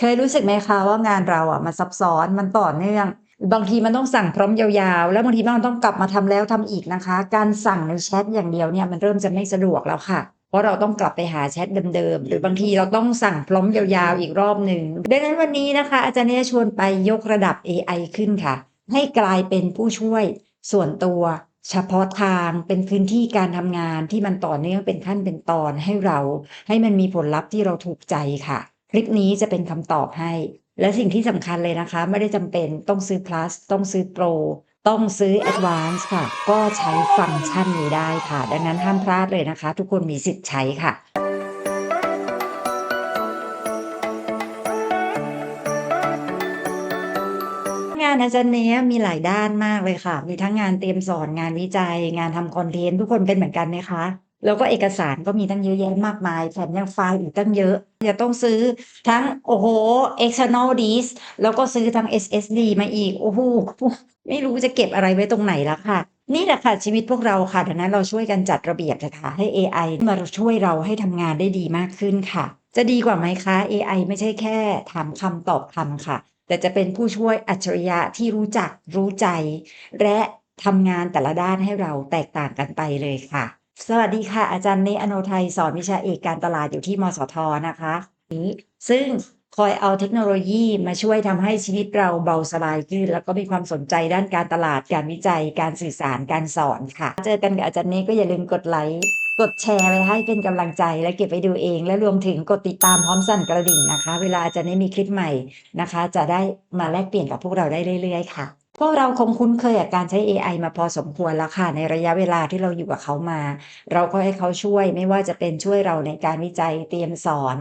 เคยรู้สึกไหมคะว่างานเราอะมันซับซ้อนมันต่อเนื่อง บางทีมันต้องสั่งพร้อมยาวๆ แล้วบางทีมันต้องกลับมาทำแล้วทำอีกนะคะ การสั่งในแชทอย่างเดียวเนี่ยมันเริ่มจะไม่สะดวกแล้วค่ะเพราะเราต้องกลับไปหาแชทเดิมๆ หรือบางทีเราต้องสั่งพร้อมยาวๆ อีกรอบหนึ่ง ดังนั้นวันนี้นะคะ อาจารย์เนี่ยชวนไปยกระดับ AI ขึ้นค่ะ ให้กลายเป็นผู้ช่วยส่วนตัว เฉพาะทางเป็นพื้นที่การทำงานที่มันต่อเนื่องเป็นขั้นเป็นตอนให้เรา ให้มันมีผลลัพธ์ที่เราถูกใจค่ะ คลิปนี้จะเป็นคำตอบให้ และสิ่งที่สำคัญเลยนะคะ ไม่ได้จำเป็นต้องซื้อ plus ต้องซื้อ pro ต้องซื้อ advance ค่ะ ก็ใช้ฟังก์ชันนี้ได้ค่ะ ดังนั้นห้ามพลาดเลยนะคะ ทุกคนมีสิทธิ์ใช้ค่ะงานอาจารย์เนี้ยมีหลายด้านมากเลยค่ะ มีทั้งงานเตรียมสอนงานวิจัย งานทำคอนเทนต์ทุกคนเป็นเหมือนกันไหมคะ แล้วก็เอกสารก็มีตั้งเยอะแยะมากมายแถมยังไฟล์อีกตั้งเยอะ จะต้องซื้อทั้งโอ้โห external disk แล้วก็ซื้อทั้ง SSD มาอีก โอ้โหไม่รู้จะเก็บอะไรไว้ตรงไหนแล้วค่ะ นี่แหละค่ะชีวิตพวกเราค่ะดังนั้นเราช่วยกันจัดระเบียบนะคะให้ AI มาช่วยเราให้ทำงานได้ดีมากขึ้นค่ะ จะดีกว่าไหมคะ AI ไม่ใช่แค่ถามคำตอบคำค่ะ แต่จะเป็นผู้ช่วยอัจฉริยะที่รู้จักรู้ใจ และทำงานแต่ละด้านให้เราแตกต่างกันไปเลยค่ะ สวัสดีค่ะ อาจารย์เนอโนไทยสอนวิชาเอกการตลาดอยู่ที่มสทนะคะ นี้ซึ่งคอยเอาเทคโนโลยีมาช่วยทำให้ชีวิตเราเบาสบายขึ้น แล้วก็มีความสนใจด้านการตลาดการวิจัย การสื่อสารการสอนค่ะ เจอกันกับอาจารย์เนก็อย่าลืมกดไลค์กดแชร์ไว้ให้เป็นกำลังใจและเก็บไปดูเอง และรวมถึงกดติดตามพร้อมสั่นกระดิ่งนะคะ เวลาอาจารย์เนมีคลิปใหม่นะคะ จะได้มาแลกเปลี่ยนกับพวกเราได้เรื่อยๆค่ะ พวกเราคงคุ้นเคยกับการใช้ AI มาพอสมควรแล้วค่ะ ในระยะเวลาที่เราอยู่กับเขามา เราก็ให้เขาช่วยไม่ว่าจะเป็นช่วยเราในการวิจัยเตรียมสอน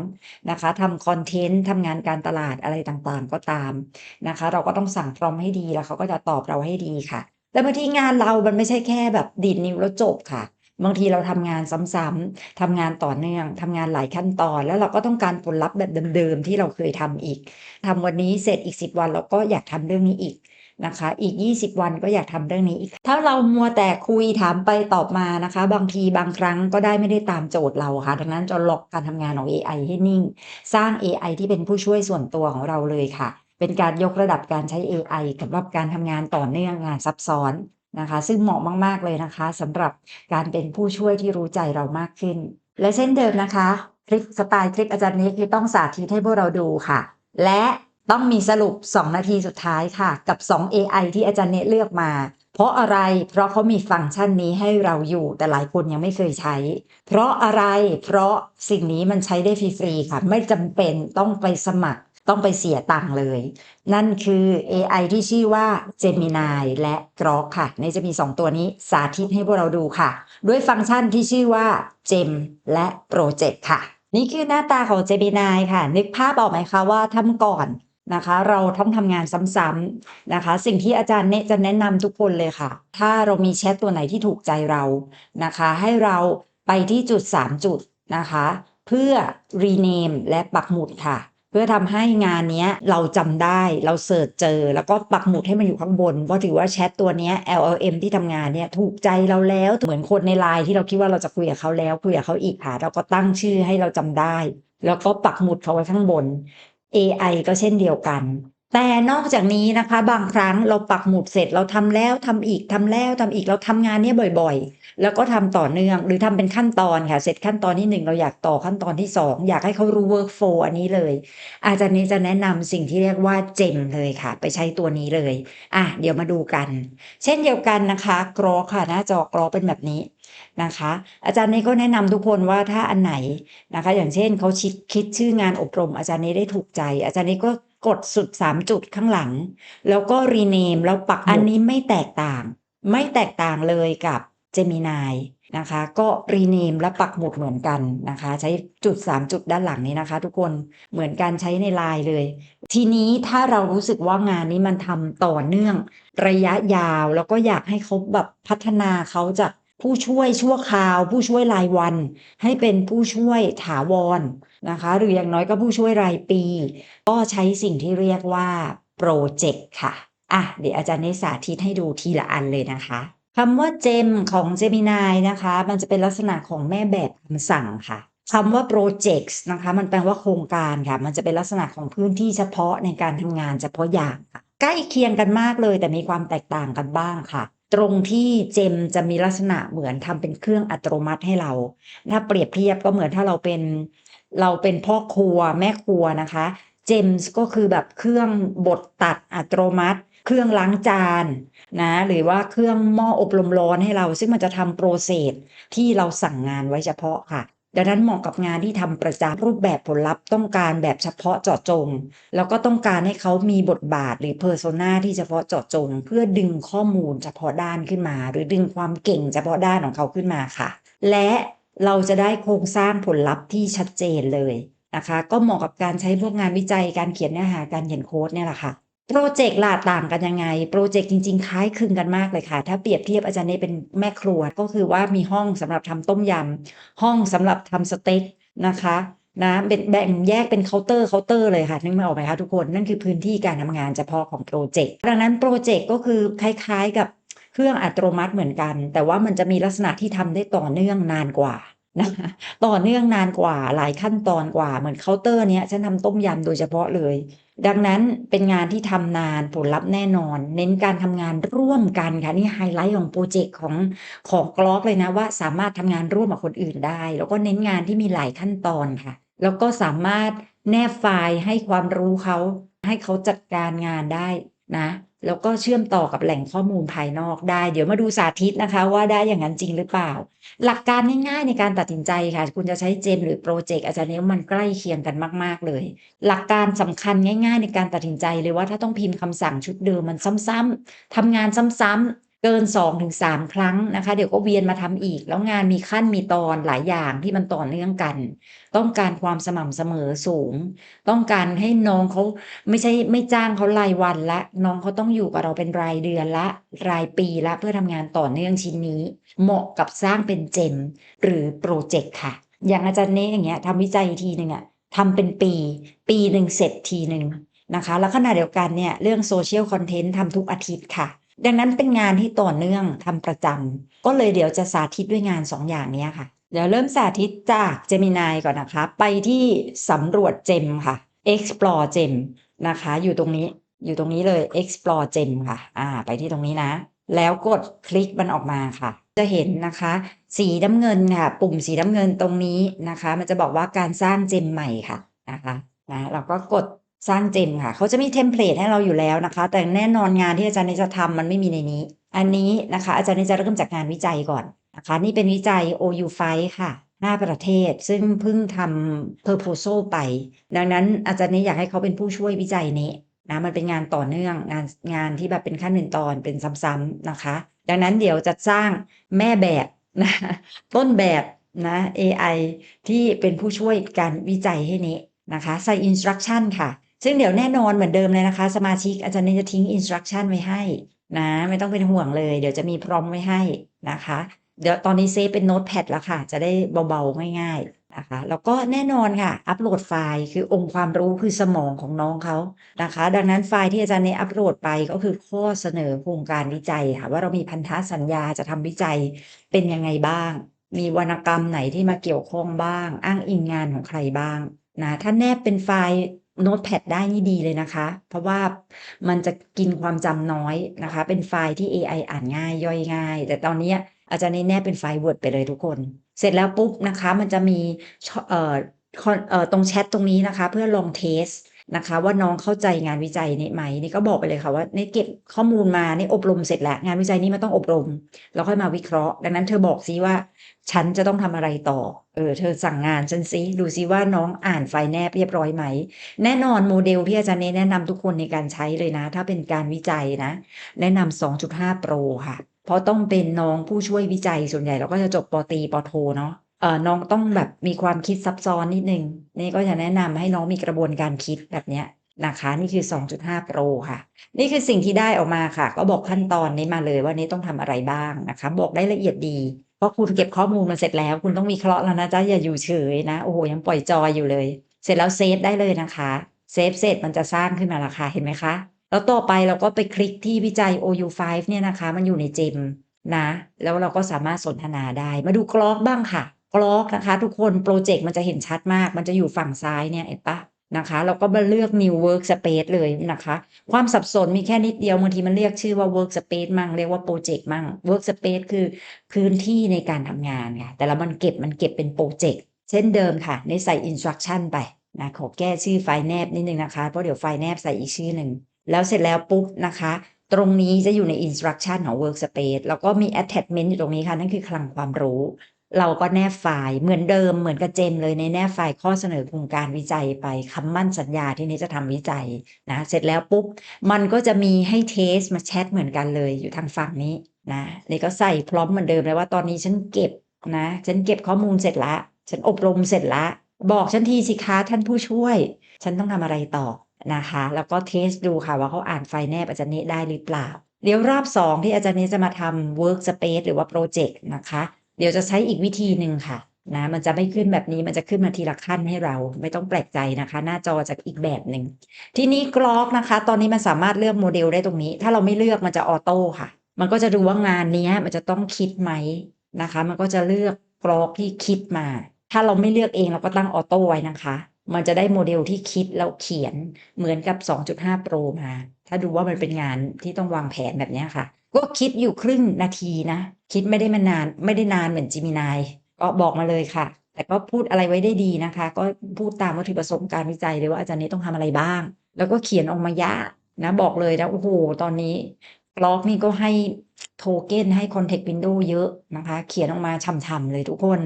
นะคะทำคอนเทนต์ทำงานการตลาดอะไรต่างๆ ก็ตามนะคะ เราก็ต้องสั่งพร้อมให้ดีแล้วเขาก็จะตอบเราให้ดีค่ะ แต่บางทีงานเรามันไม่ใช่แค่แบบดีดนิ้วแล้วจบค่ะบางทีเราทำงานซ้ำๆทำงานต่อเนื่องทำงานหลายขั้นตอน แล้วเราก็ต้องการผลลัพธ์แบบเดิมๆที่เราเคยทำอีกทำวันนี้เสร็จอีก 10 วันเราก็อยากทำเรื่องนี้อีก นะคะ อีก 20 วันก็อยากทำเรื่องนี้อีก ถ้าเรามัวแต่คุยถามไปตอบมานะคะ บางทีบางครั้งก็ได้ไม่ได้ตามโจทย์เราค่ะ ดังนั้นจะล็อกการทำงานของ AI ให้นิ่ง สร้าง AI ที่เป็นผู้ช่วยส่วนตัวของเราเลยค่ะ เป็นการยกระดับการใช้ AI สำหรับการทำงานต่อเนื่องงานซับซ้อนนะคะ ซึ่งเหมาะมาก ๆเลยนะคะสำหรับการเป็นผู้ช่วยที่รู้ใจเรามากขึ้น และเช่นเดิมนะคะ คลิปสไตล์คลิปอาจารย์นี้คือต้องสาธิตให้พวกเราดูค่ะ และ ต้องมีสรุป 2 นาทีสุดท้ายค่ะ กับ 2 AI ที่อาจารย์เนตเลือกมา เพราะอะไรเพราะเขามีฟังก์ชันนี้ให้เราอยู่ แต่หลายคนยังไม่เคยใช้ เพราะอะไรเพราะสิ่งนี้มันใช้ได้ฟรีๆค่ะ ไม่จำเป็นต้องไปสมัครต้องไปเสียตังค์เลย นั่นคือ AI ที่ชื่อว่า Gemini และ Grok ค่ะ ในจะมี 2 ตัวนี้สาธิตให้พวกเราดูค่ะ ด้วยฟังก์ชันที่ชื่อว่า Gem และ Project ค่ะ นี่คือหน้าตาของ Gemini ค่ะ นึกภาพออกไหมคะว่าทำก่อน นะคะ เราต้องทำงานซ้ำๆนะคะ สิ่งที่อาจารย์เนจะแนะนำทุกคนเลยค่ะ ถ้าเรามีแชทตัวไหนที่ถูกใจเรานะคะ ให้เราไปที่จุด 3 จุดนะคะ เพื่อ rename และปักหมุดค่ะ เพื่อทำให้งานนี้เราจำได้เราเสิร์ชเจอ แล้วก็ปักหมุดให้มันอยู่ข้างบน เพราะถือว่าแชทตัวนี้ LLM ที่ทำงานเนี่ยถูกใจเราแล้วเหมือนคนในไลน์ที่เราคิดว่าเราจะคุยกับเขาแล้วคุยกับเขาอีกค่ะ เราก็ตั้งชื่อให้เราจำได้แล้วก็ปักหมุดเขาไว้ข้างบน AI ก็เช่นเดียวกัน แต่นอกจากนี้นะคะ บางครั้งเราปักหมุดเสร็จเราทำแล้วทำอีกทำแล้วทำอีกเราทำงานเนี้ยบ่อยๆ แล้วก็ทำต่อเนื่องหรือทำเป็นขั้นตอนค่ะ เสร็จขั้นตอนที่หนึ่งเราอยากต่อขั้นตอนที่สองอยากให้เขารู้ workflow อันนี้เลย อาจารย์นี้จะแนะนำสิ่งที่เรียกว่าเจมเลยค่ะ ไปใช้ตัวนี้เลย อะเดี๋ยวมาดูกัน เช่นเดียวกันนะคะกรอค่ะหน้าจอกรอเป็นแบบนี้นะคะ อาจารย์นี้ก็แนะนำทุกคนว่าถ้าอันไหนนะคะ อย่างเช่นเขาคิดคิดชื่องานอบรม อาจารย์นี้ได้ถูกใจ อาจารย์นี้ก็ กดสุด3จุดข้างหลัง แล้วก็ rename แล้วปักอันนี้ไม่แตกต่าง ไม่แตกต่างเลยกับ Gemini นะคะ ก็ rename และปักหมุดเหมือนกันนะคะ ใช้จุด 3 จุดด้านหลังนี้นะคะ ทุกคนเหมือนการใช้ในไลน์เลย ทีนี้ถ้าเรารู้สึกว่างานนี้มันทำต่อเนื่อง ระยะยาวแล้วก็อยากให้เขาแบบพัฒนาเขาจาก ผู้ช่วยชั่วคราว ผู้ช่วยรายวัน ให้เป็นผู้ช่วยถาวรนะคะ หรืออย่างน้อยก็ผู้ช่วยรายปี ก็ใช้สิ่งที่เรียกว่าโปรเจกต์ค่ะอะเดี๋ยวอาจารย์ได้สาธิตให้ดูทีละอันเลยนะคะคำว่าเจมของ Gemini นะคะ มันจะเป็นลักษณะของแม่แบบคำสั่งค่ะคำว่า projects นะคะ มันแปลว่าโครงการค่ะ มันจะเป็นลักษณะของพื้นที่เฉพาะในการทำงานเฉพาะอย่างค่ะ ใกล้เคียงกันมากเลยแต่มีความแตกต่างกันบ้างค่ะ ตรงที่เจมจะมีลักษณะเหมือนทำเป็นเครื่องอัตโนมัติให้เรา ถ้าเปรียบเทียบก็เหมือนถ้าเราเป็นเราเป็นพ่อครัวแม่ครัวนะคะ เจมส์ก็คือแบบเครื่องบดตัดอัตโนมัติ เครื่องล้างจานนะหรือว่าเครื่องหม้ออบลมร้อนให้เรา ซึ่งมันจะทำโปรเซสที่เราสั่งงานไว้เฉพาะค่ะ ดังนั้นเหมาะกับงานที่ทำประจำรูปแบบผลลัพธ์ต้องการแบบเฉพาะเจาะจง แล้วก็ต้องการให้เขามีบทบาทหรือเพอร์โซนาที่เฉพาะเจาะจง เพื่อดึงข้อมูลเฉพาะด้านขึ้นมา หรือดึงความเก่งเฉพาะด้านของเขาขึ้นมาค่ะ และเราจะได้โครงสร้างผลลัพธ์ที่ชัดเจนเลยนะคะ ก็เหมาะกับการใช้พวกงานวิจัยการเขียนเนื้อหาการเขียนโค้ดเนี่ยแหละค่ะ โปรเจกต์ล่ะต่างกันยังไง โปรเจกต์จริง ๆ คล้ายคลึงกันมากเลยค่ะ ถ้าเปรียบเทียบอาจารย์เนยเป็นแม่ครัว ก็คือว่ามีห้องสำหรับทำต้มยำห้องสำหรับทำสเต็กนะคะนะเป็นแบ่งแยกเป็นเคาน์เตอร์เคาน์เตอร์เลยค่ะนึกไม่ออกไหมคะทุกคนนั่นคือพื้นที่การทำงานเฉพาะของโปรเจกต์ดังนั้นโปรเจกต์ก็คือคล้าย ๆ กับเครื่องอัตโนมัติเหมือนกัน แต่ว่ามันจะมีลักษณะที่ทำได้ต่อเนื่องนานกว่านะคะต่อเนื่องนานกว่าหลายขั้นตอนกว่าเหมือนเคาน์เตอร์เนี้ยฉันทำต้มยำโดยเฉพาะเลย ดังนั้นเป็นงานที่ทำนานผลลัพธ์แน่นอน เน้นการทำงานร่วมกันค่ะนี่ไฮไลท์ของโปรเจกต์ของของกลอกเลยนะว่าสามารถทำงานร่วมกับคนอื่นได้ แล้วก็เน้นงานที่มีหลายขั้นตอนค่ะ แล้วก็สามารถแนบไฟล์ให้ความรู้เขาให้เขาจัดการงานได้นะ แล้วก็เชื่อมต่อกับแหล่งข้อมูลภายนอกได้ เดี๋ยวมาดูสาธิตนะคะ ว่าได้อย่างนั้นจริงหรือเปล่า หลักการง่ายๆในการตัดสินใจค่ะ คุณจะใช้เจมหรือโปรเจกต์อาจารย์เนี้มันใกล้เคียงกันมากๆเลย หลักการสำคัญง่าย ๆ ในการตัดสินใจเลยว่าถ้าต้องพิมพ์คำสั่งชุดเดิมมันซ้ำๆทำงานซ้ำๆ เกิน2-3ครั้งนะคะ เดี๋ยวก็เวียนมาทำอีก แล้วงานมีขั้นมีตอนหลายอย่างที่มันต่อเนื่องกัน ต้องการความสม่ำเสมอสูง ต้องการให้น้องเขาไม่ใช่ไม่จ้างเขารายวันละ น้องเขาต้องอยู่กับเราเป็นรายเดือนละ รายปีละเพื่อทำงานต่อเนื่องชิ้นนี้ เหมาะกับสร้างเป็นเจมหรือโปรเจกต์ค่ะ อย่างอาจารย์เน้อย่างเงี้ยทำวิจัยทีหนึ่งอะทำเป็นปี ปีหนึ่งเสร็จทีหนึ่งนะคะ แล้วขณะเดียวกันเนี่ยเรื่องโซเชียลคอนเทนต์ทำทุกอาทิตย์ค่ะ ดังนั้นเป็นงานที่ต่อเนื่องทำประจำก็เลยเดี๋ยวจะสาธิตด้วยงานสองอย่างนี้ค่ะ เดี๋ยวเริ่มสาธิตจาก Gemini ก่อนนะคะ ไปที่สำรวจเจมค่ะ explore gem นะคะ อยู่ตรงนี้อยู่ตรงนี้เลย explore gem ค่ะ อ่า ไปที่ตรงนี้นะ แล้วกดคลิกมันออกมาค่ะ จะเห็นนะคะ สีน้ำเงินค่ะ ปุ่มสีน้ำเงินตรงนี้นะคะ มันจะบอกว่าการสร้างเจมใหม่ค่ะนะคะนะเราก็กด สร้างเจมค่ะ เขาจะมีเทมเพลตให้เราอยู่แล้วนะคะ แต่แน่นอนงานที่อาจารย์นิจะทำมันไม่มีในนี้ อันนี้นะคะ อาจารย์นิจะเริ่มจากงานวิจัยก่อนนะคะ นี่เป็นวิจัย OU5 ค่ะหน้าประเทศซึ่งเพิ่งทำ proposal ไป ดังนั้นอาจารย์นี้อยากให้เขาเป็นผู้ช่วยวิจัยนี้นะมันเป็นงานต่อเนื่องงานงานที่แบบเป็นขั้นเป็นตอนเป็นซ้ำๆนะคะ ดังนั้นเดี๋ยวจะสร้างแม่แบบนะต้นแบบนะ AI ที่เป็นผู้ช่วยการวิจัยให้นี้นะคะใส่ instruction ค่ะ ซึ่งเดี๋ยวแน่นอนเหมือนเดิมเลยนะคะ สมาชิกอาจารย์นจะทิ้ง instruction ไว้ให้นะ ไม่ต้องเป็นห่วงเลย เดี๋ยวจะมีพร้อมไว้ให้นะคะ เดี๋ยวตอนนี้เซฟเป็นโน้ตแพดแล้วค่ะ จะได้เบาๆง่ายๆนะคะ แล้วก็แน่นอนค่ะ อัปโหลดไฟล์คือองค์ความรู้คือสมองของน้องเขานะคะ ดังนั้นไฟล์ที่อาจารย์เนอัปโหลดไปก็คือข้อเสนอโครงการวิจัยค่ะว่าเรามีพันธสัญญาจะทำวิจัยเป็นยังไงบ้าง มีวรรณกรรมไหนที่มาเกี่ยวข้องบ้าง อ้างอิงงานของใครบ้างนะถ้าแนบเป็นไฟล์ โน้ตแพดได้นี่ดีเลยนะคะ เพราะว่ามันจะกินความจำน้อยนะคะ เป็นไฟล์ที่ AI อ่านง่ายย่อยง่าย แต่ตอนนี้อาจารย์นี่แนบเป็นไฟล์ Word ไปเลยทุกคน เสร็จแล้วปุ๊บนะคะ มันจะมีเอ่อตรงแชทตรงนี้นะคะ เพื่อลองเทส นะคะ ว่าน้องเข้าใจงานวิจัยนี้ไหมนี่ก็บอกไปเลยค่ะว่านี่เก็บข้อมูลมานี่อบรมเสร็จแล้ว งานวิจัยนี้มันต้องอบรม แล้วค่อยมาวิเคราะห์ ดังนั้นเธอบอกซิว่า ฉันจะต้องทำอะไรต่อ เออ เธอสั่งงานฉันซิดูซิว่าน้องอ่านไฟล์แนบเรียบร้อยไหม แน่นอนโมเดลที่อาจารย์เนแนะนำทุกคนในการใช้เลยนะ ถ้าเป็นการวิจัยนะ แนะนำ2.5 Pro ค่ะ เพราะต้องเป็นน้องผู้ช่วยวิจัยส่วนใหญ่เราก็จะจบปตีปโทเนาะ เออน้องต้องแบบมีความคิดซับซ้อนนิดนึง นี่ก็จะแนะนำให้น้องมีกระบวนการคิดแบบเนี้ยนะคะนี่คือ 2.5 Pro ค่ะ นี่คือสิ่งที่ได้ออกมาค่ะ ก็บอกขั้นตอนนี้มาเลยว่านี้ต้องทำอะไรบ้างนะคะ บอกได้ละเอียดดีเพราะคุณเก็บข้อมูลมาเสร็จแล้ว คุณต้องมีเคราะห์แล้วนะจ๊ะอย่าอยู่เฉยนะโอ้โหยังปล่อยจอยอยู่เลย เสร็จแล้วเซฟได้เลยนะคะเซฟเสร็จมันจะสร้างขึ้นมาและค่ะเห็นไหมคะ แล้วต่อไปเราก็ไปคลิกที่วิจัย OU5 เนี่ยนะคะ มันอยู่ในเจมนะ แล้วเราก็สามารถสนทนาได้ มาดูกรอกบ้างค่ะ กรอกนะคะ ทุกคนโปรเจกต์มันจะเห็นชัดมาก มันจะอยู่ฝั่งซ้ายเนี่ยเห็นปะนะคะ เราก็มาเลือก new workspace เลยนะคะ ความสับสนมีแค่นิดเดียวบางทีมันเรียกชื่อว่า workspace มั่งเรียกว่าโปรเจกต์มั่ง workspace คือพื้นที่ในการทำงานค่ะแต่ละมันเก็บมันเก็บเป็นโปรเจกต์เช่นเดิมค่ะ ในใส่ instruction ไปนะขอแก้ชื่อไฟล์แนบนิดนึงนะคะเพราะเดี๋ยวไฟล์แนบใส่อีกชื่อหนึ่งแล้วเสร็จแล้วปุ๊บนะคะ ตรงนี้จะอยู่ใน instruction ของ workspace แล้วก็มี attachment อยู่ตรงนี้ค่ะ นั่นคือคลังความรู้ เราก็แนบไฟล์เหมือนเดิมเหมือนกับเจมเลยในแนบไฟล์ข้อเสนอโครงการวิจัยไปคำมั่นสัญญาที่นี้จะทำวิจัยนะเสร็จแล้วปุ๊บมันก็จะมีให้เทสมาแชทเหมือนกันเลยอยู่ทางฝั่งนี้นะนี่ก็ใส่พร้อมเหมือนเดิมเลยว่าตอนนี้ฉันเก็บนะฉันเก็บข้อมูลเสร็จละ ฉันอบรมเสร็จละ บอกฉันทีสิคะท่านผู้ช่วย ฉันต้องทำอะไรต่อนะคะ แล้วก็เทสดูค่ะว่าเขาอ่านไฟล์แนบอาจารย์เนตได้หรือเปล่า เดี๋ยวรอบสองที่อาจารย์เนตจะมาทำ workspace หรือว่าโปรเจกต์นะคะ เดี๋ยวจะใช้อีกวิธีหนึ่งค่ะนะมันจะไม่ขึ้นแบบนี้มันจะขึ้นมาทีละขั้นให้เราไม่ต้องแปลกใจนะคะ หน้าจอจะอีกแบบหนึ่งทีนี้กรอกนะคะ ตอนนี้มันสามารถเลือกโมเดลได้ตรงนี้ ถ้าเราไม่เลือกมันจะออโต้ค่ะ มันก็จะดูว่างานนี้มันจะต้องคิดไหมนะคะ มันก็จะเลือกกรอกที่คิดมา ถ้าเราไม่เลือกเองเราก็ตั้งออโต้ไว้นะคะ มันจะได้โมเดลที่คิดแล้วเขียนเหมือนกับ 2.5 Pro มา ถ้าดูว่ามันเป็นงานที่ต้องวางแผนแบบนี้ค่ะ ก็คิดอยู่ครึ่งนาทีนะ คิดไม่ได้มานาน ไม่ได้นานเหมือนจิมินาย ก็บอกมาเลยค่ะ แต่ก็พูดอะไรไว้ได้ดีนะคะ ก็พูดตามวัตถุประสงค์การวิจัยเลยว่าอาจารย์นี้ต้องทำอะไรบ้าง แล้วก็เขียนออกมายากนะบอกเลยนะโอ้โหตอนนี้บล็อกนี่ก็ให้โทเก้นให้คอนเทกต์วินโดว์เยอะนะคะ เขียนออกมาช่ำๆเลยทุกคน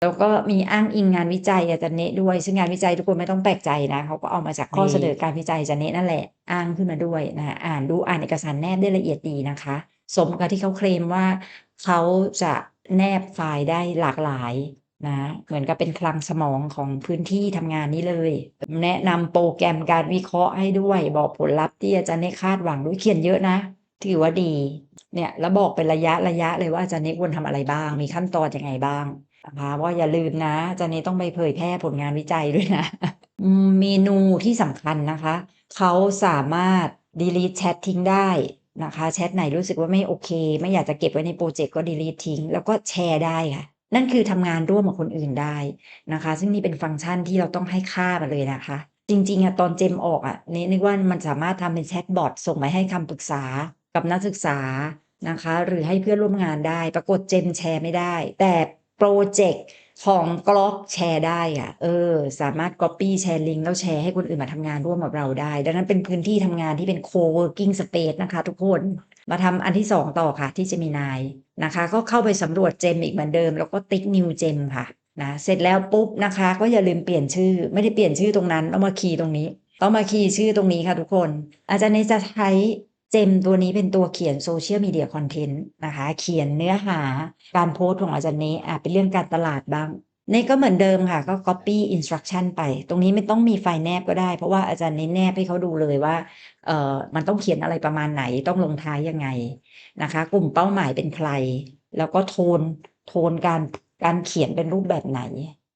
แล้วก็มีอ้างอิงงานวิจัยอาจารย์เนะด้วย ซึ่งงานวิจัยทุกคนไม่ต้องแปลกใจนะเขาก็เอามาจากข้อเสนอการวิจัยอาจารย์เนะนั่นแหละอ้างขึ้นมาด้วยนะอ่านดูอ่านเอกสารแนบได้ละเอียดดีนะคะ สมกับที่เขาเคลมว่าเขาจะแนบไฟล์ได้หลากหลายนะเหมือนกับเป็นคลังสมองของพื้นที่ทำงานนี้เลย แนะนำโปรแกรมการวิเคราะห์ให้ด้วย บอกผลลัพธ์ที่อาจารย์เนคาดหวังด้วยเขียนเยอะนะ ถือว่าดีเนี่ยแล้วบอกเป็นระยะระยะเลยว่าอาจารย์เนะควรทำอะไรบ้าง มีขั้นตอนยังไงบ้าง นะคะว่าอย่าลืมนะจารย์เนะต้องไปเผยแพร่ผลงานวิจัยด้วยนะเมนูที่สำคัญนะคะ เขาสามารถ delete chat ทิ้งได้นะคะแชทไหนรู้สึกว่าไม่โอเค ไม่อยากจะเก็บไว้ในโปรเจกต์ก็ delete ทิ้ง แล้วก็แชร์ได้ค่ะ นั่นคือทำงานร่วมกับคนอื่นได้นะคะ ซึ่งนี่เป็นฟังก์ชันที่เราต้องให้ค่ามาเลยนะคะ จริงๆอะตอนเจมออกอะเนนึกว่ามันสามารถทำเป็นแชทบอทส่งไปให้คำปรึกษากับนักศึกษานะคะ หรือให้เพื่อนร่วมงานได้ ปรากฏเจมแชร์ไม่ได้ แต่ รเจกต์ของกล็อกแชร์ได้อะเออ สามารถ Copy แชร์ลิงก์แล้วแชร์ให้คนอื่นมาทำงานร่วมกับเราได้ ดังนั้นเป็นพื้นที่ทำงานที่เป็น co-working space นะคะ ทุกคนมาทำอันที่สองต่อค่ะ ที่ Gemini นะคะ ก็เข้าไปสำรวจเจมอีกเหมือนเดิม แล้วก็ติ๊ก new gem ค่ะนะเสร็จแล้วปุ๊บนะคะ ก็อย่าลืมเปลี่ยนชื่อ ไม่ได้เปลี่ยนชื่อตรงนั้นต้องมาคีย์ตรงนี้ ต้องมาคีย์ชื่อตรงนี้ค่ะทุกคน อาจารย์เนจะใช้ เจมตัวนี้เป็นตัวเขียนโซเชียลมีเดียคอนเทนต์นะคะ เขียนเนื้อหาการโพสต์ของอาจารย์เนยอะเป็นเรื่องการตลาดบ้างนี่ก็เหมือนเดิมค่ะ ก็ copy instruction ไป ตรงนี้ไม่ต้องมีไฟล์แนบก็ได้ เพราะว่าอาจารย์เน้แนบให้เขาดูเลยว่าเออมันต้องเขียนอะไรประมาณไหนต้องลงท้ายยังไงนะคะ กลุ่มเป้าหมายเป็นใคร แล้วก็โทนโทนการการเขียนเป็นรูปแบบไหน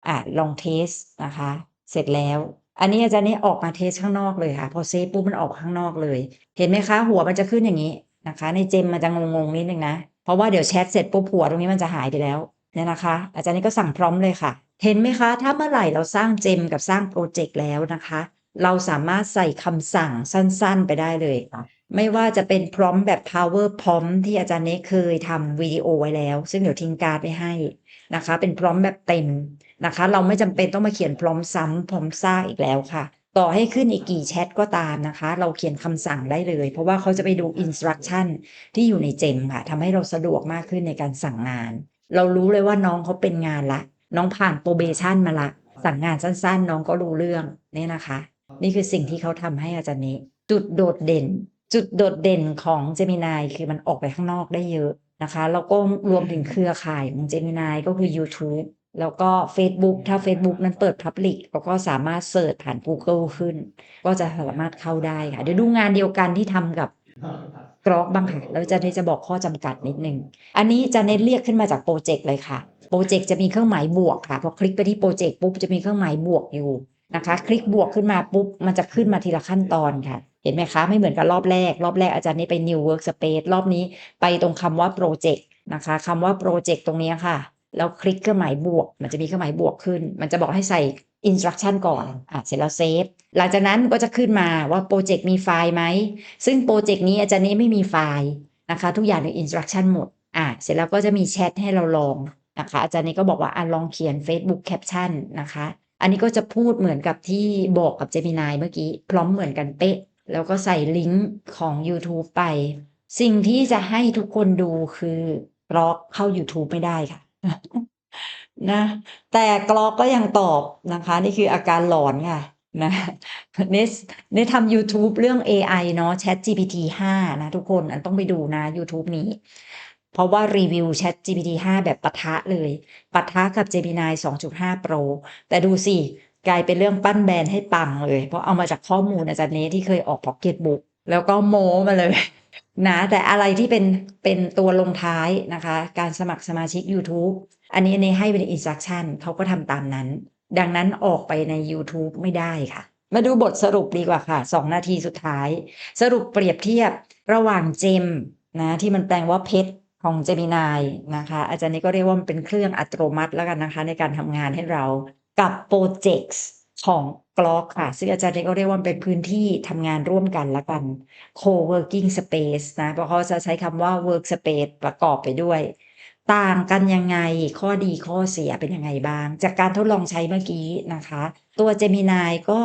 อะลองเทสนะคะ เสร็จแล้ว อันนี้อาจารย์นี่ออกมาเทสข้างนอกเลยค่ะ พอเซฟปุ๊บมันออกข้างนอกเลย เห็นไหมคะ หัวมันจะขึ้นอย่างนี้นะคะ ในเจมมันจะงงๆนิดนึงนะ เพราะว่าเดี๋ยวแชทเสร็จปุ๊บหัวตรงนี้มันจะหายไปแล้วเนี่ยนะคะ อาจารย์นี่ก็สั่งพร้อมเลยค่ะ เห็นไหมคะ ถ้าเมื่อไหร่เราสร้างเจมกับสร้างโปรเจกต์แล้วนะคะ เราสามารถใส่คำสั่งสั้นๆ ไปได้เลยค่ะไม่ว่าจะเป็นพร้อมแบบ power prompt ที่อาจารย์เนเคยทำวิดีโอไว้แล้ว ซึ่งเดี๋ยวทิ้งการ์ดไว้ให้ นะคะ เป็นพร้อมแบบเต็มนะคะ เราไม่จำเป็นต้องมาเขียนพร้อมซ้ำพร้อมซากอีกแล้วค่ะ ต่อให้ขึ้นอีกกี่แชทก็ตามนะคะ เราเขียนคำสั่งได้เลย เพราะว่าเขาจะไปดู instruction ที่อยู่ในเจมค่ะทำให้เราสะดวกมากขึ้นในการสั่งงาน เรารู้เลยว่าน้องเขาเป็นงานละ น้องผ่าน probation มาละ สั่งงานสั้นๆ น้องก็รู้เรื่องเนี่ยนะคะ นี่คือสิ่งที่เขาทำให้อาจารย์นี้ จุดโดดเด่นจุดโดดเด่นของ Gemini คือมันออกไปข้างนอกได้เยอะ นะคะแล้วก็รวมถึงเครือข่ายของ Gemini ก็คือ YouTube แล้วก็ Facebook ถ้า Facebook นั้นเปิด Public เราก็สามารถเสิร์ชผ่าน Google ขึ้น ก็จะสามารถเข้าได้ค่ะ เดี๋ยวดูงานเดียวกันที่ทำกับกรอกบ้างค่ะแล้วจะเนจะบอกข้อจำกัดนิดนึง อันนี้จะเน้นเรียกขึ้นมาจากโปรเจกต์เลยค่ะ โปรเจกต์จะมีเครื่องหมายบวกค่ะ พอคลิกไปที่โปรเจกต์ปุ๊บจะมีเครื่องหมายบวกอยู่นะคะ คลิกบวกขึ้นมาปุ๊บมันจะขึ้นมาทีละขั้นตอนค่ะเห็นไหมคะ ไม่เหมือนกับรอบแรก รอบแรกอาจารย์นี่ไป new workspace รอบนี้ไปตรงคำว่าโปรเจกต์นะคะคำว่าโปรเจกต์ตรงนี้ค่ะ แล้วคลิกเครื่องหมายบวก มันจะมีเครื่องหมายบวกขึ้น มันจะบอกให้ใส่ instruction ก่อนอะเสร็จแล้วเซฟหลังจากนั้นก็จะขึ้นมาว่าโปรเจกต์มีไฟล์ไหม ซึ่งโปรเจกต์นี้อาจารย์นี้ไม่มีไฟล์นะคะ ทุกอย่างใน instruction หมดอะเสร็จแล้วก็จะมีแชทให้เราลองนะคะอาจารย์นี้ก็บอกว่าอะลองเขียน Facebook caption นะคะ อันนี้ก็จะพูดเหมือนกับที่บอกกับ Gemini เมื่อกี้ พร้อมเหมือนกันเป๊ะ แล้วก็ใส่ลิงก์ของ YouTube ไป สิ่งที่จะให้ทุกคนดูคือกรอกเข้า YouTube ไม่ได้ค่ะนะ แต่กรอกก็ยังตอบนะคะ นี่คืออาการหลอนค่ะนะเนสเนสทำ YouTube เรื่อง AI เนาะ Chat GPT 5 นะ ทุกคนอันต้องไปดูนะ YouTube นี้ เพราะว่ารีวิว Chat GPT 5 แบบปะทะเลย ปะทะกับ Gemini 2.5 Pro แต่ดูสิ กลายเป็นเรื่องปั้นแบรนด์ให้ปังเลย เพราะเอามาจากข้อมูลอาจารย์เนที่เคยออก Pocket Book แล้วก็โม้มาเลยนะแต่อะไรที่เป็นเป็นตัวลงท้ายนะคะ การสมัครสมาชิก YouTube อันนี้อันนี้ให้เป็น instruction เขาก็ทำตามนั้น ดังนั้นออกไปใน YouTube ไม่ได้ค่ะ มาดูบทสรุปดีกว่าค่ะ 2 นาทีสุดท้าย สรุปเปรียบเทียบระหว่างเจมนะที่มันแปลงว่าเพชรของ Gemini นะคะ อาจารย์นี้ก็เรียกว่ามันเป็นเครื่องอัตโนมัติแล้วกันนะคะ ในการทำงานให้เรา กับ Projects ของ Grok ค่ะ ซึ่งอาจารย์นี้ก็เรียกว่าเป็นพื้นที่ทำงานร่วมกันละกัน co-working space นะเพราะเขาจะใช้คำว่า work space ประกอบไปด้วย ต่างกันยังไงข้อดีข้อเสียเป็นยังไงบ้าง จากการทดลองใช้เมื่อกี้นะคะ ตัว Gemini ก็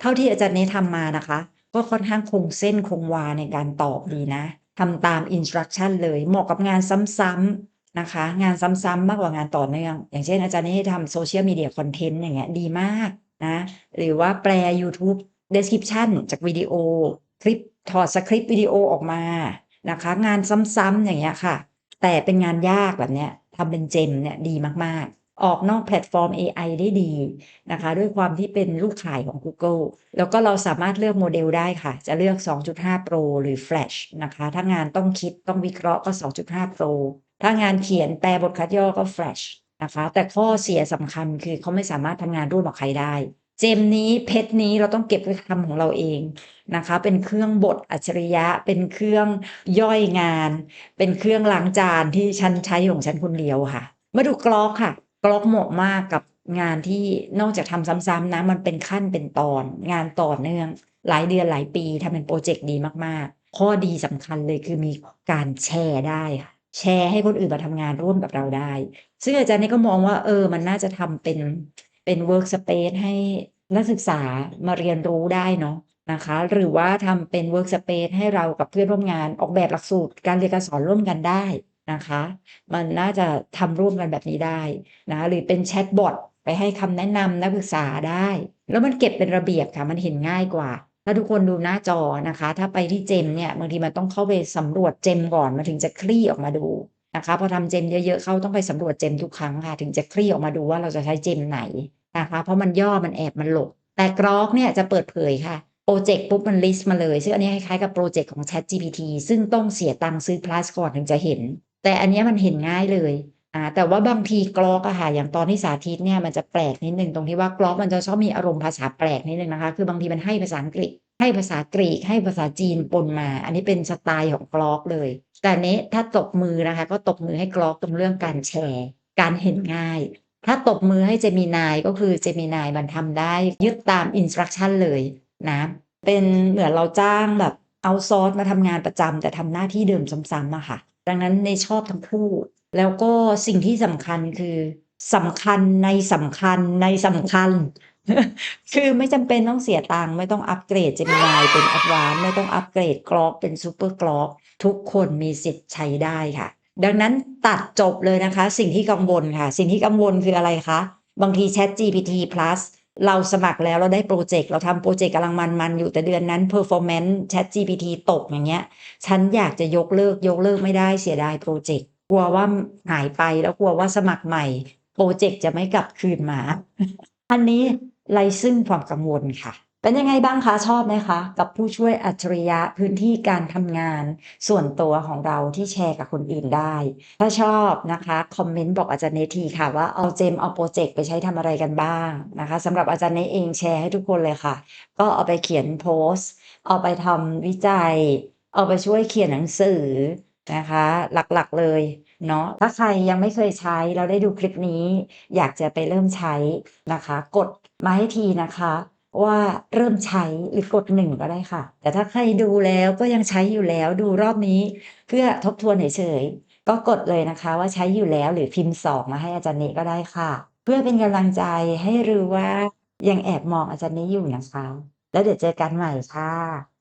เท่าที่อาจารย์เนทำมานะคะ ก็ค่อนข้างคงเส้นคงวาในการตอบดีนะทำตาม instruction เลยเหมาะกับงานซ้ำ นะคะ งานซ้ำๆมากกว่างานต่อเนื่อง อย่างเช่นอาจารย์นี่ให้ทำ social media content อย่างเงี้ยดีมากนะหรือว่าแปล YouTube description จากวิดีโอ คลิปถอดสคริปต์วิดีโอออกมานะคะ งานซ้ำๆอย่างเงี้ยค่ะ แต่เป็นงานยากแบบเนี้ยทำเป็นเจมเนี่ยดีมากๆ ออกนอกแพลตฟอร์ม AI ได้ดีนะคะ ด้วยความที่เป็นลูกขายของ Google แล้วก็เราสามารถเลือกโมเดลได้ค่ะ จะเลือก 2.5 Pro หรือ Flash นะคะ ถ้างานต้องคิดต้องวิเคราะห์ก็ 2.5 Pro ถ้างานเขียนแปลบทคัดย่อก็ Flash นะคะ แต่ข้อเสียสำคัญคือเขาไม่สามารถทำงานร่วมกับใครได้ เจมนี้เพชรนี้เราต้องเก็บไว้ทำของเราเองนะคะ เป็นเครื่องบดอัจฉริยะ เป็นเครื่องย่อยงาน เป็นเครื่องล้างจานที่ฉันใช้ของฉันคนเดียวค่ะ มาดูกรอกค่ะกรอกเหมาะมากกับงานที่นอกจากทำซ้ำๆนะมันเป็นขั้นเป็นตอน งานต่อเนื่อง หลายเดือนหลายปีทำเป็นโปรเจกต์ดีมากๆ ข้อดีสำคัญเลยคือมีการแชร์ได้ค่ะ แชร์ให้คนอื่นมาทำงานร่วมกับเราได้ ซึ่งอาจารย์นี่ก็มองว่า เออ มันน่าจะทำเป็นเป็น work space ให้นักศึกษามาเรียนรู้ได้เนาะนะคะ หรือว่าทำเป็น work space ให้เรากับเพื่อนร่วมงานออกแบบหลักสูตร การเรียนการสอนร่วมกันได้นะคะ มันน่าจะทำร่วมกันแบบนี้ได้นะหรือเป็นแชทบอทไปให้คำแนะนำนักศึกษาได้ แล้วมันเก็บเป็นระเบียบค่ะมันเห็นง่ายกว่า ถ้าทุกคนดูหน้าจอนะคะ ถ้าไปที่เจมเนี่ยบางทีมันต้องเข้าไปสำรวจเจมก่อนมันถึงจะคลี่ออกมาดูนะคะพอทำเจมเยอะๆเข้าต้องไปสำรวจเจมทุกครั้งค่ะ ถึงจะคลี่ออกมาดูว่าเราจะใช้เจมไหนนะคะ เพราะมันย่อมันแอบมันหลบแต่กรอกเนี่ยจะเปิดเผยค่ะโปรเจกต์ปุ๊บมันลิสต์มาเลย ซึ่งอันนี้คล้ายๆกับโปรเจกต์ของ Chat GPT ซึ่งต้องเสียตังค์ซื้อ plus ก่อนถึงจะเห็น แต่อันนี้มันเห็นง่ายเลย อ่าแต่ว่าบางทีกรอกอะค่ะอย่างตอนที่สาธิตเนี่ยมันจะแปลกนิดนึงตรงที่ว่ากรอกมันจะชอบมีอารมณ์ภาษาแปลกนิดนึงนะคะ คือบางทีมันให้ภาษาอังกฤษ ให้ภาษากรีกให้ภาษาจีนปนมา อันนี้เป็นสไตล์ของกรอกเลย แต่นี้ถ้าตบมือนะคะ ก็ตบมือให้กรอกตรงเรื่องการแชร์ การเห็นง่าย ถ้าตบมือให้เจมินายก็คือเจมินายมันทำได้ยึดตามอินสตรั c ชั่นเลยนะเป็นเหมือนเราจ้างแบบเอาซอสมาทำงานประจำแต่ทำหน้าที่เดิมซ้ำๆอะค่ะ ดังนั้นในชอบทั้งคู่ แล้วก็สิ่งที่สำคัญคือสำคัญในสำคัญในสำคัญ คือไม่จำเป็นต้องเสียตังค์ไม่ต้องอัปเกรดเจมินายเป็นแอดวานไม่ต้องอัปเกรดกรอกเป็นซูเปอร์กรอกทุกคนมีสิทธิ์ใช้ได้ค่ะ ดังนั้นตัดจบเลยนะคะ สิ่งที่กังวลค่ะ สิ่งที่กังวลคืออะไรคะ บางที Chat GPT plus เราสมัครแล้วเราได้โปรเจกต์เราทำโปรเจกต์กำลังมันๆอยู่แต่เดือนนั้น performance Chat GPT ตกอย่างเงี้ย ฉันอยากจะยกเลิกยกเลิกไม่ได้เสียดายโปรเจกต์ ลัวว่าหายไปแล้วกลัวว่าสมัครใหม่โปรเจกต์จะไม่กลับคืนมา อันนี้ไรซึ่งความกังวลค่ะ เป็นยังไงบ้างคะ ชอบไหมคะ กับผู้ช่วยอัจฉริยะพื้นที่การทำงาน ส่วนตัวของเราที่แชร์กับคนอื่นได้ ถ้าชอบนะคะ คอมเมนต์บอกอาจารย์เนทีค่ะว่าเอาเจมเอาโปรเจกต์ไปใช้ทำอะไรกันบ้างนะคะสำหรับอาจารย์เนเองแชร์ให้ทุกคนเลยค่ะ ก็เอาไปเขียนโพสต์ เอาไปทำวิจัย เอาไปช่วยเขียนหนังสือ นะคะ หลักๆเลยเนาะถ้าใครยังไม่เคยใช้แล้วได้ดูคลิปนี้ อยากจะไปเริ่มใช้นะคะ กดมาให้ทีนะคะ ว่าเริ่มใช้หรือกด1ก็ได้ค่ะ แต่ถ้าใครดูแล้วก็ยังใช้อยู่แล้วดูรอบนี้ เพื่อทบทวนเฉยๆก็กดเลยนะคะ ว่าใช้อยู่แล้วหรือพิมพ์2มาให้อาจารย์เนะก็ได้ค่ะ เพื่อเป็นกำลังใจให้รู้ว่ายังแอบมองอาจารย์เนะอยู่นะคะ แล้วเดี๋ยวเจอกันใหม่ค่ะ